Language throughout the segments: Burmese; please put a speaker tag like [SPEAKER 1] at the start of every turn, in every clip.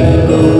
[SPEAKER 1] let.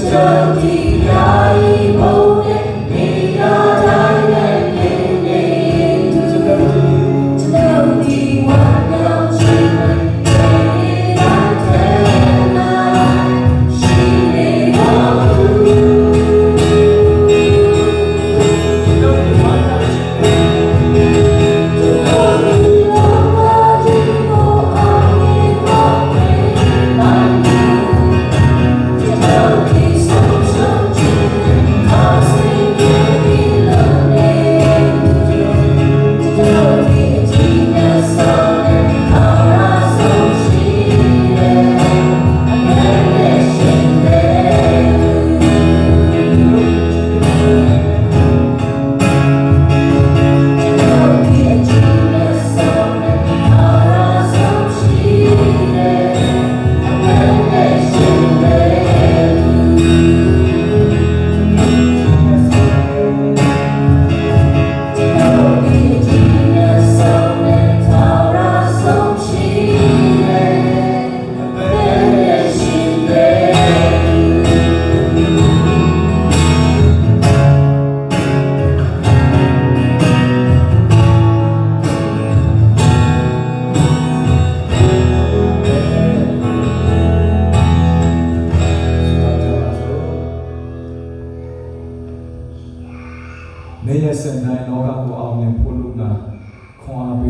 [SPEAKER 1] deserve me.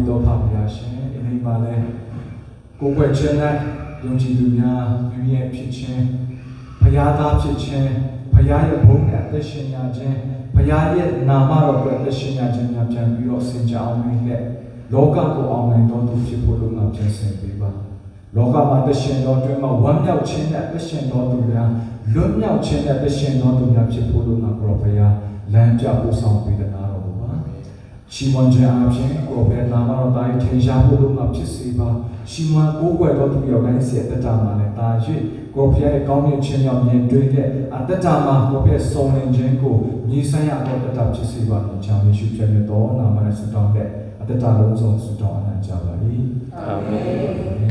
[SPEAKER 1] ပေးတော်ဖပါရရှင်ဒီနေ့မှာလဲကိုယ်ွယ်ခြင်းနဲ့ယုံကြည်သူများမြည့်ရဲ့ဖြစ်ခြင်းဘုရားသားဖြစ်ခြင်းဘုရားရဲ့ဘုန်းနဲ့အသက်ရှင်ရခြင်းဘုရားရဲ့နာမတော်အတွက်အသက်ရှင်ရခြင်းများပြန်ပြီးတော့ဆင်ကြအောင်နဲ့လောကကိုအောင်မြင်တော်သူဖြစ်ဖို့လို့ငါပြင်ဆင်ပေးပါလောကမှာတရှင်တော်တွင်မှာဝမ်းမြောက်ခြင်းနဲ့တရှင်တော်သူများလွတ်မြောက်ခြင်းနဲ့တရှင်တော်သူများဖြစ်ဖို့လို့ငါပရောဖယာလမ်းပြပို့ဆောင်ပေးတဲ့နာတော်ပါ ရှီမွန်ခြင်းအပြင်ကိုဘယ်နာမတော်တိုင်းထင်ရှားဖို့လို့ငါဖြစ်စေပါရှီမွန်ကိုယ်ွယ်တော်သူရောက်တိုင်းစီအတ္တမှာလည်းတာ၍ကိုဖယာရဲ့ကောင်းမြတ်ခြင်းကြောင့်မြင်တွေ့တဲ့အတ္တမှာကိုဖယာစုံလင်ခြင်းကိုမြည်ဆန်းရတော့တတ်တာဖြစ်စေပါလို့ချာမရှိပြည့်တော်နာမနဲ့ဆုတောင်းတဲ့အတ္တလုံးစုံဆုတောင်းအနံ့ကြပါ၏
[SPEAKER 2] အာမင်